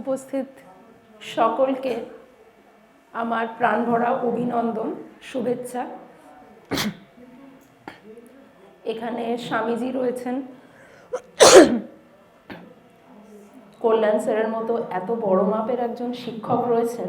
উপস্থিত সকলকে আমার প্রাণভরা অভিনন্দন, শুভেচ্ছা। এখানে স্বামীজি রয়েছেন। কল্যাণ স্যারের মতো এত বড় মাপের একজন শিক্ষক রয়েছেন।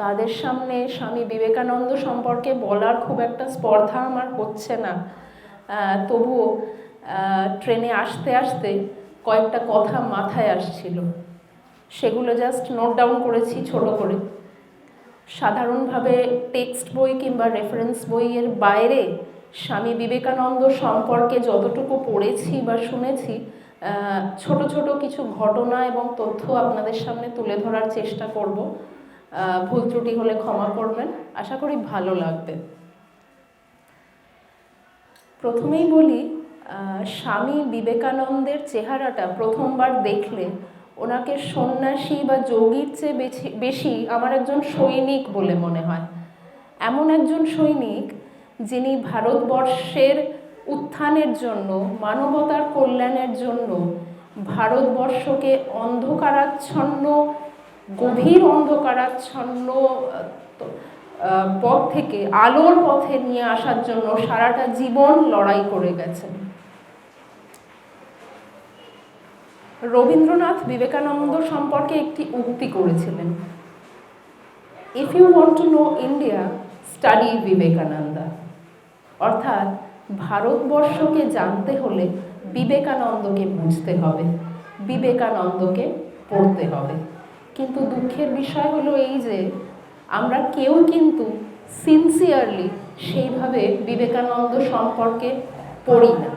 তাদের সামনে স্বামী বিবেকানন্দ সম্পর্কে বলার খুব একটা স্পর্ধা আমার হচ্ছে না। তবুও ট্রেনে আসতে আসতে কয়েকটা কথা মাথায় আসছিল। সেগুলো জাস্ট নোট ডাউন করেছি ছোট করে। সাধারণভাবে টেক্সট বই কিংবা রেফারেন্স বইয়ের বাইরে স্বামী বিবেকানন্দ সম্পর্কে যতটুকু পড়েছি বা শুনেছি ছোট ছোট কিছু ঘটনা এবং তথ্য আপনাদের সামনে তুলে ধরার চেষ্টা করব। ভুল ত্রুটি হলে ক্ষমা করবেন। আশা করি ভালো লাগবে। প্রথমেই বলি স্বামী বিবেকানন্দের চেহারাটা প্রথমবার দেখলে ওনাকে সন্ন্যাসী বা যোগীর চেয়ে বেশি বেশি আমার একজন সৈনিক বলে মনে হয়। এমন একজন সৈনিক যিনি ভারতবর্ষের উত্থানের জন্য, মানবতার কল্যাণের জন্য ভারতবর্ষকে অন্ধকারাচ্ছন্ন, গভীর অন্ধকারাচ্ছন্ন পথ থেকে আলোর পথে নিয়ে আসার জন্য সারাটা জীবন লড়াই করে গেছেন। রবীন্দ্রনাথ বিবেকানন্দ সম্পর্কে একটি উক্তি করেছিলেন। If you want to know India study Vivekananda অর্থাৎ ভারতবর্ষকে জানতে হলে বিবেকানন্দকে বুঝতে হবে, বিবেকানন্দকে পড়তে হবে। কিন্তু দুঃখের বিষয় হলো এই যে, আমরা কেউ কিন্তু সিনসিয়ারলি সেইভাবে বিবেকানন্দ সম্পর্কে পড়ি না।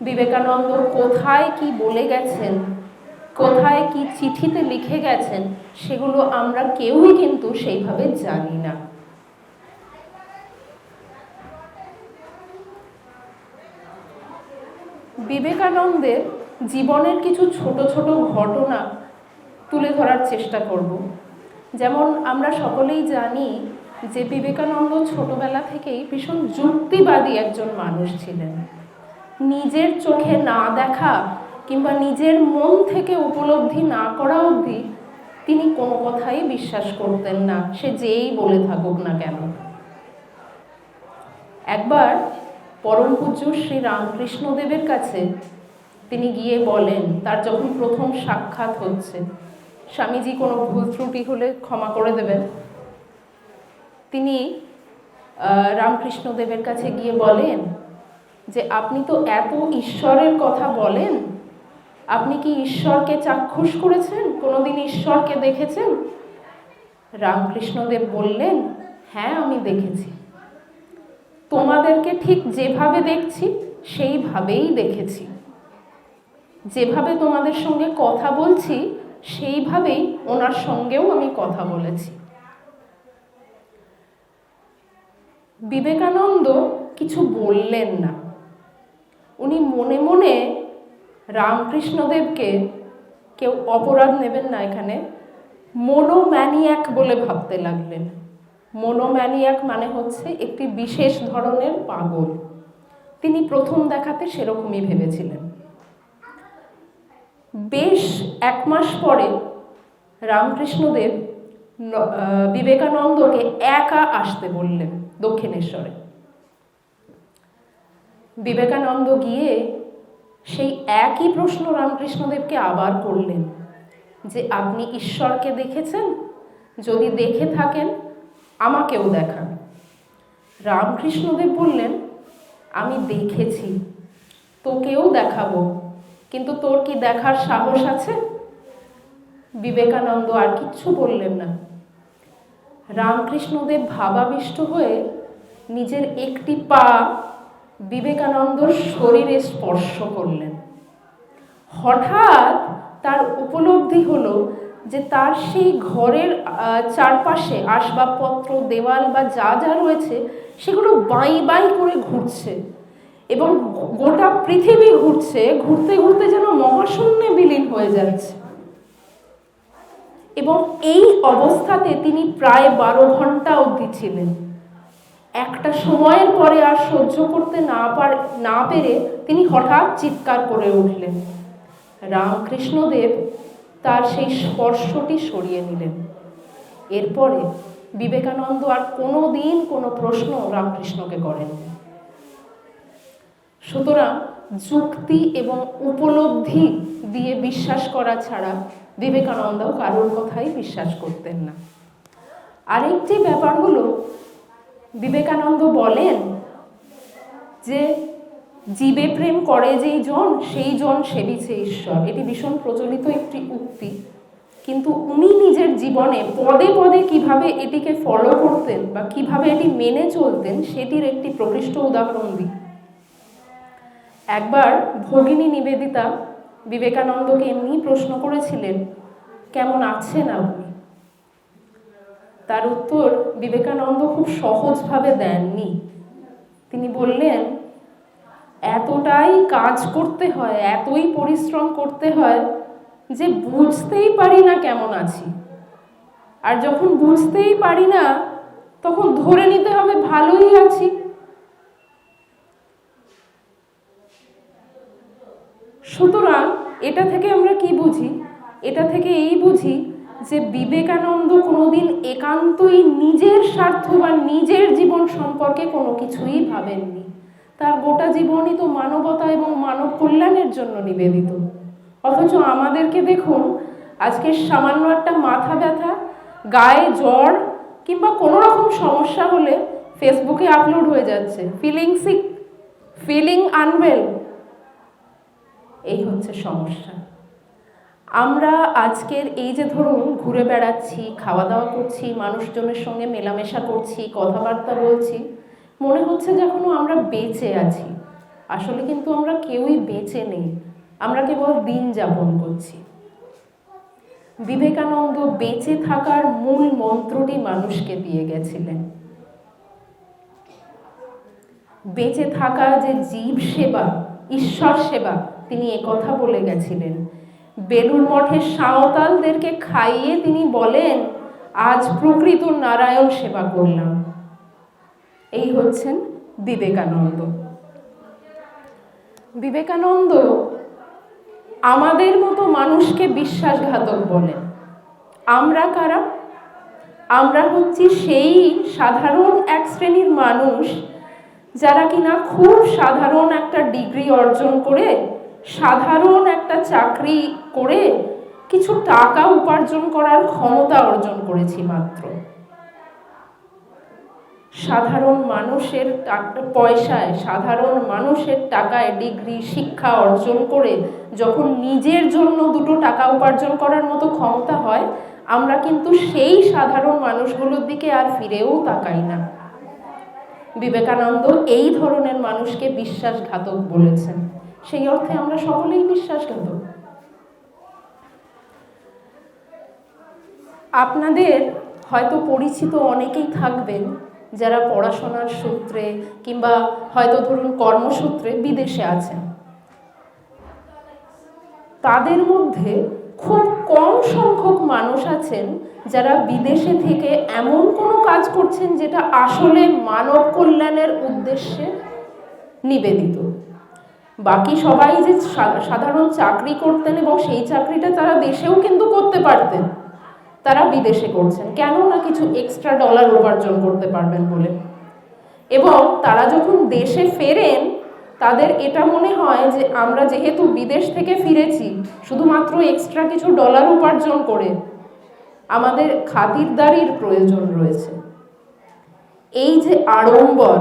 বিবেকানন্দ কোথায় কি বলে গেছেন? কোথায় কি চিঠিতে লিখে গেছেন? সেগুলো আমরা কেউই কিন্তু সেইভাবে জানি না। বিবেকানন্দের জীবনের কিছু ছোট ছোট ঘটনা তুলে ধরার চেষ্টা করব। যেমন আমরা সকলেই জানি যে বিবেকানন্দ ছোটবেলা থেকেই ভীষণ যুক্তিবাদী একজন মানুষ ছিলেন। নিজের চোখে না দেখা কিংবা নিজের মন থেকে উপলব্ধি না করা অবধি তিনি কোনো কথাই বিশ্বাস করতেন না। সে যেই বলে থাকুক না কেন। একবার পরম পূজ্য শ্রী রামকৃষ্ণদেবের কাছে তিনি গিয়ে বলেন, তার যখন প্রথম সাক্ষাৎ হচ্ছে, স্বামীজি কোনো ভুল ত্রুটি হলে ক্ষমা করে দেবেন? তিনি রামকৃষ্ণদেবের কাছে গিয়ে বলেন যে আপনি তো এত ঈশ্বরের কথা বলেন। আপনি কি ঈশ্বরকে চাক্ষুষ করেছেন? কোনোদিন ঈশ্বরকে দেখেছেন? রামকৃষ্ণদেব বললেন হ্যাঁ আমি দেখেছি। তোমাদেরকে ঠিক যেভাবে দেখছি, সেইভাবেই দেখেছি। যেভাবে তোমাদের সঙ্গে কথা বলছি, সেইভাবেই ওনার সঙ্গেও আমি কথা বলেছি। বিবেকানন্দ কিছু বললেন না। উনি মনে মনে রামকৃষ্ণদেবকে কেউ অপরাধ নেবেন না এখানে। মনোম্যানিয়াক বলে ভাবতে লাগলেন। মনোম্যানিয়াক মানে হচ্ছে একটি বিশেষ ধরনের পাগল। তিনি প্রথম দেখাতে সেরকমই ভেবেছিলেন। বেশ এক মাস পরে রামকৃষ্ণদেব বিবেকানন্দকে একা আসতে বললেন দক্ষিণেশ্বরে। বিবেকানন্দ গিয়ে সেই একই প্রশ্ন রামকৃষ্ণদেবকে আবার করলেন, যে আপনি ঈশ্বরকে দেখেছেন? যদি দেখে থাকেন, আমাকেও দেখান। রামকৃষ্ণদেব বললেন, আমি দেখেছি, তোকেও দেখাবো, কিন্তু তোর কি দেখার সাহস আছে? বিবেকানন্দ আর কিচ্ছু বললেন না। রামকৃষ্ণদেব ভাবাবিষ্ট হয়ে নিজের একটি পা বিবেকানন্দর শরীরে স্পর্শ করলেন। হঠাৎ তার উপলব্ধি হলো যে তার সেই ঘরের চারপাশে আসবাবপত্র, দেওয়াল বা যা যা রয়েছে সেগুলো বাই বাই করে ঘুরছে এবং গোটা পৃথিবী ঘুরছে, ঘুরতে ঘুরতে যেন মহাশূন্যে বিলীন হয়ে যাচ্ছে। এবং এই অবস্থাতে তিনি প্রায় বারো ঘণ্টা অবধি ছিলেন। একটা সময়ের পরে আর সহ্য করতে না পার, না পেরে তিনি হঠাৎ চিৎকার করে উঠলেন। রামকৃষ্ণদেব তার সেই স্পর্শটি সরিয়ে নিলেন। এরপরে বিবেকানন্দ আর কোনো দিন কোনো প্রশ্ন রামকৃষ্ণকে করেন সুতরাং যুক্তি এবং উপলব্ধি দিয়ে বিশ্বাস করা ছাড়া বিবেকানন্দ কারোর কথাই বিশ্বাস করতেন না। আরেকটি ব্যাপার হলো বিবেকানন্দ বলেন যে জীবে প্রেম করে যেই জন, সেই জন সেবিছে ঈশ্বর। এটি ভীষণ প্রচলিত একটি উক্তি। কিন্তু উনি নিজের জীবনে পদে পদে কীভাবে এটিকে ফলো করতেন বা কীভাবে এটি মেনে চলতেন, সেটির একটি প্রকৃষ্ট উদাহরণ দিই। একবার ভগিনী নিবেদিতা বিবেকানন্দকে এমনি প্রশ্ন করেছিলেন, কেমন আছেন আপনি? তার উত্তর বিবেকানন্দ খুব সহজভাবে দেননি। তিনি বললেন, এতটাই কাজ করতে হয়, এতই পরিশ্রম করতে হয় যে বুঝতেই পারি না কেমন আছি। আর যখন বুঝতেই পারি না, তখন ধরে নিতে হবে ভালোই আছি। সুতরাং এটা থেকে আমরা কি বুঝি? এটা থেকে এই বুঝি যে বিবেকানন্দ কোনোদিন একান্তই নিজের স্বার্থ বা নিজের জীবন সম্পর্কে কোনো কিছুই ভাবেননি। তার গোটা জীবনই তো মানবতা এবং মানব কল্যাণের জন্য নিবেদিত। অথচ আমাদেরকে দেখুন, আজকে সামান্য একটা মাথা ব্যথা, গায়ে জ্বর কিংবা কোনো রকম সমস্যা হলে ফেসবুকে আপলোড হয়ে যাচ্ছে। ফিলিং সিক ফিলিং আনওয়েল এই হচ্ছে সমস্যা। আমরা আজকের এই যে ধরুন ঘুরে বেড়াচ্ছি খাওয়া দাওয়া করছি, মানুষজনের সঙ্গে মেলামেশা করছি, কথাবার্তা বলছি, মনে হচ্ছে যখনও আমরা বেঁচে আছি। আসলে কিন্তু আমরা কেউই বেঁচে নেই। আমরা কেবল দিন যাপন করছি। বিবেকানন্দ বেঁচে থাকার মূল মন্ত্রটি মানুষকে দিয়ে গেছিলেন। বেঁচে থাকা যে জীব সেবা, ঈশ্বর সেবা, তিনি কথা বলে গেছিলেন। বেলুর মঠের সাঁওতালদেরকে খাইয়ে তিনি বলেন, আজ প্রকৃত নারায়ণ সেবা করলাম। এই হচ্ছেন বিবেকানন্দ। বিবেকানন্দ আমাদের মতো মানুষকে বিশ্বাসঘাতক বলেন। আমরা কারা? আমরা হচ্ছি সেই সাধারণ এক শ্রেণির মানুষ যারা কিনা খুব সাধারণ একটা ডিগ্রি অর্জন করে সাধারণ একটা চাকরি করে কিছু টাকা উপার্জন করার ক্ষমতা অর্জন করেছি মাত্র। সাধারণ মানুষের পয়সায় সাধারণ মানুষের টাকায় ডিগ্রি, শিক্ষা অর্জন করে যখন নিজের জন্য দুটো টাকা উপার্জন করার মতো ক্ষমতা হয়, আমরা কিন্তু সেই সাধারণ মানুষগুলোর দিকে আর ফিরেও তাকাই না। বিবেকানন্দ এই ধরনের মানুষকে বিশ্বাসঘাতক বলেছেন। সেই অর্থে আমরা সকলেই বিশ্বাসঘাতক আপনাদের হয়তো পরিচিত অনেকেই থাকবেন যারা পড়াশোনার সূত্রে কিংবা হয়তো ধরুন কর্মসূত্রে বিদেশে আছেন। তাদের মধ্যে খুব কম সংখ্যক মানুষ আছেন যারা বিদেশে থেকে এমন কোনো কাজ করছেন যেটা আসলে মানব কল্যাণের উদ্দেশ্যে নিবেদিত। বাকি সবাই যে সাধারণ চাকরি করতেন এবং সেই চাকরিটা তারা দেশেও কিন্তু করতে পারতেন। তারা বিদেশে করছেন। কেন না কিছু এক্সট্রা ডলার উপার্জন করতে পারবেন বলে? এবং তারা যখন দেশে ফেরেন, তাদের এটা মনে হয় যে আমরা যেহেতু বিদেশ থেকে ফিরেছি, শুধুমাত্র এক্সট্রা কিছু ডলার উপার্জন করে আমাদের খাতিরদারির প্রয়োজন রয়েছে। এই যে আড়ম্বর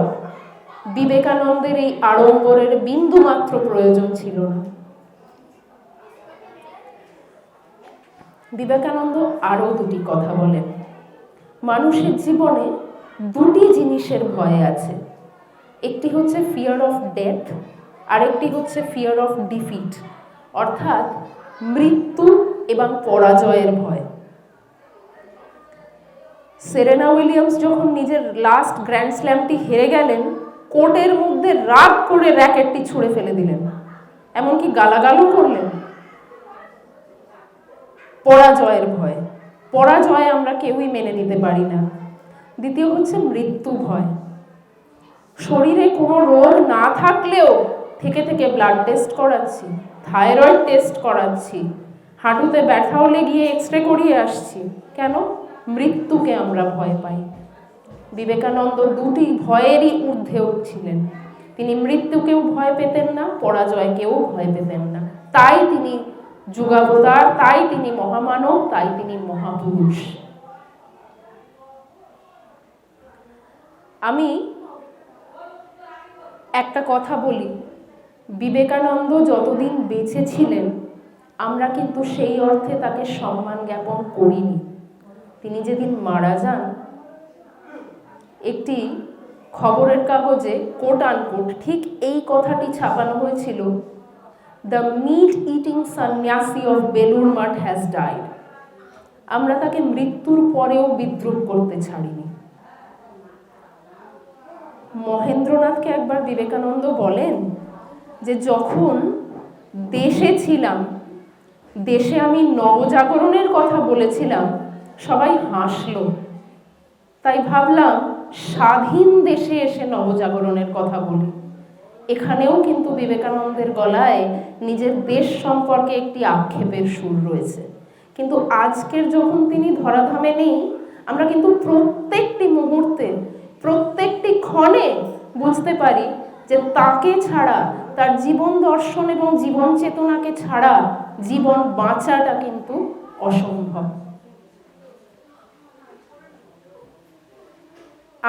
বিবেকানন্দের এই আড়ম্বরের বিন্দু মাত্র প্রয়োজন ছিল না। বিবেকানন্দ আরও দুটি কথা বলেন। মানুষের জীবনে দুটি জিনিসের ভয় আছে। একটি হচ্ছে ফিয়ার অফ ডেথ আরেকটি হচ্ছে ফিয়ার অফ ডিফিট অর্থাৎ মৃত্যু এবং পরাজয়ের ভয়। সেরেনা উইলিয়ামস যখন নিজের লাস্ট গ্র্যান্ড স্ল্যামটি হেরে গেলেন কোর্টের মধ্যে রাগ করে র্যাকেটটি ছুঁড়ে ফেলে দিলেন। এমনকি গালাগালও করলেন। পরাজয়ের ভয়। পরাজয় আমরা কেউই মেনে নিতে পারি না। দ্বিতীয় হচ্ছে মৃত্যু ভয়। শরীরে কোনো রোগ না থাকলেও থেকে থেকে ব্লাড টেস্ট করাচ্ছি থাইরয়েড টেস্ট করাচ্ছি, হাঁটুতে ব্যথা হলে গিয়ে এক্স রে করিয়ে আসছি। কেন? মৃত্যুকে আমরা ভয় পাই। বিবেকানন্দ দুটি ভয়েরই ঊর্ধ্বে ছিলেন তিনি মৃত্যুকেও ভয় পেতেন না, পরাজয়কেও ভয় পেতেন না। তাই তিনি যুগাবতার, তাই তিনি মহামানব, তাই তিনি মহাপুরুষ। আমি একটা কথা বলি, বিবেকানন্দ যতদিন বেঁচে ছিলেন, আমরা কিন্তু সেই অর্থে তাকে সম্মান জ্ঞাপন করিনি। তিনি যেদিন মারা যান একটি খবরের কাগজে কোট আনকোট ঠিক এই কথাটি ছাপানো হয়েছিল the meat eating sannyasi of Belur Math has died আমরা তাকে মৃত্যুর পরেও বিদ্রুপ করতে ছাড়িনি। মহেন্দ্রনাথকে একবার বিবেকানন্দ বলেন যে, যখন দেশে ছিলাম, দেশে আমি নবজাগরণের কথা বলেছিলাম, সবাই হাসলো। তাই ভাবলাম স্বাধীন দেশে এসে নবজাগরণের কথা বলি। এখানেও কিন্তু বিবেকানন্দের গলায় নিজের দেশ সম্পর্কে একটি আক্ষেপের সুর রয়েছে। কিন্তু আজকের যখন তিনি ধরাধামে নেই, আমরা কিন্তু প্রত্যেকটি মুহূর্তে, প্রত্যেকটি ক্ষণে বুঝতে পারি যে তাকে ছাড়া, তার জীবন দর্শন এবং জীবন চেতনাকে ছাড়া জীবন বাঁচাটা কিন্তু অসম্ভব।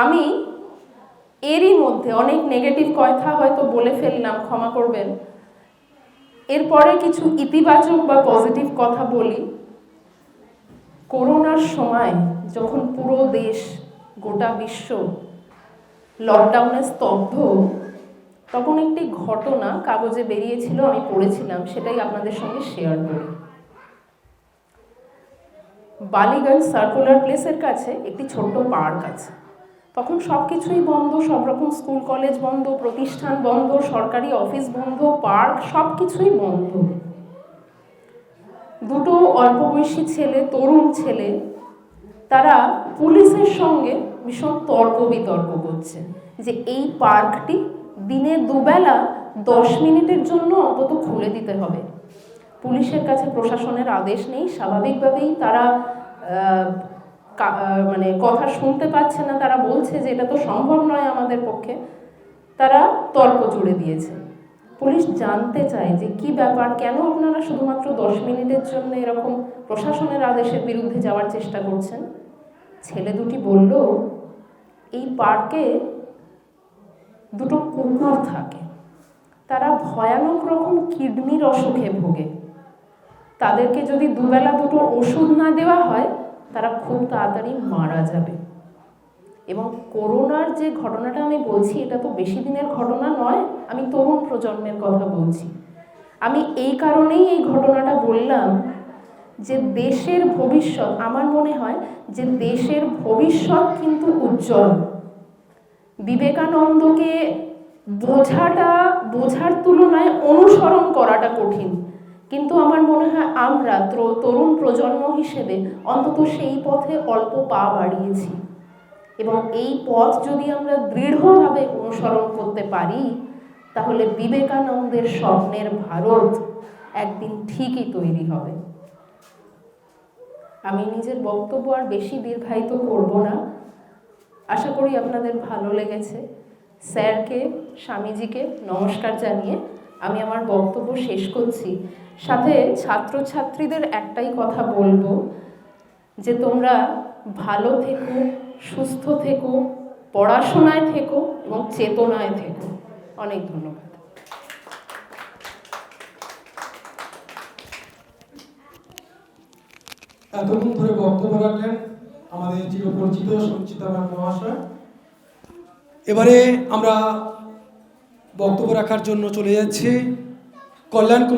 আমি এরই মধ্যে অনেক নেগেটিভ কথা হয়তো বলে ফেললাম, ক্ষমা করবেন। এরপরে কিছু ইতিবাচক বা পজিটিভ কথা বলি। করোনার সময় যখন পুরো দেশ, গোটা বিশ্ব লকডাউনে স্তব্ধ, তখন একটি ঘটনা কাগজে বেরিয়েছিল, আমি পড়েছিলাম, সেটাই আপনাদের সঙ্গে শেয়ার করি। বালিগঞ্জ সার্কুলার প্লেসের কাছে, একটি ছোট্ট পার্ক আছে। তখন সব কিছুই বন্ধ, সব রকম স্কুল, কলেজ বন্ধ, প্রতিষ্ঠান বন্ধ, সরকারি অফিস বন্ধ, পার্ক সব কিছুই বন্ধ। দুটো অল্প বয়সী ছেলে, তরুণ ছেলে, তারা পুলিশের সঙ্গে ভীষণ তর্ক বিতর্ক করছে যে এই পার্কটি দিনে দুবেলা দশ মিনিটের জন্য অন্তত খুলে দিতে হবে। পুলিশের কাছে প্রশাসনের আদেশ নেই, স্বাভাবিকভাবেই তারা মানে কথা শুনতে পাচ্ছে না, তারা বলছে যে এটা তো সম্ভব নয় আমাদের পক্ষে। তারা তর্ক জুড়ে দিয়েছে। পুলিশ জানতে চায় যে কি ব্যাপার, কেন আপনারা শুধুমাত্র দশ মিনিটের জন্য এরকম প্রশাসনের আদেশের বিরুদ্ধে যাওয়ার চেষ্টা করছেন? ছেলে দুটি বলল, এই পার্কে দুটো কুকুর থাকে। তারা ভয়ানক রকম কিডনির অসুখে ভোগে। তাদেরকে যদি দুবেলা দুটো ওষুধ না দেওয়া হয় তারা খুব তাড়াতাড়ি মারা যাবে। এবং করোনার যে ঘটনাটা আমি বলছি, এটা তো বেশি দিনের ঘটনা নয়, আমি তরুণ প্রজন্মের কথা বলছি। আমি এই কারণেই এই ঘটনাটা বললাম যে দেশের ভবিষ্যৎ, আমার মনে হয় যে দেশের ভবিষ্যৎ কিন্তু উজ্জ্বল। বিবেকানন্দকে বোঝাটা, বোঝার তুলনায় অনুসরণ করাটা কঠিন। কিন্তু আমার মনে হয় আমরা তরুণ প্রজন্ম হিসেবে অন্তত সেই পথে অল্প পা বাড়িয়েছি। এবং এই পথ যদি আমরা দৃঢ়ভাবে অনুসরণ করতে পারি, তাহলে বিবেকানন্দের স্বপ্নের ভারত একদিন ঠিকই তৈরি হবে। আমি নিজের বক্তব্য আর বেশি দীর্ঘায়িত করব না। আশা করি আপনাদের ভালো লেগেছে। স্যারকে, স্বামীজিকে নমস্কার জানিয়ে আমি আমার বক্তব্য শেষ করছি। সাথে ছাত্রছাত্রীদের একটাই কথা বলব, যে তোমরা ভালো থেকো, সুস্থ থেকো, পড়াশোনায় থেকো এবং চেতনায় থেকো। অনেক ধন্যবাদ। এতক্ষণ ধরে বক্তব্য রাখলেন আমাদের চিরপরিচিত সঞ্চিতা মহাশয়। এবারে আমরা বক্তব্য রাখার জন্য চলে যাচ্ছে। কল্যাণ কুমার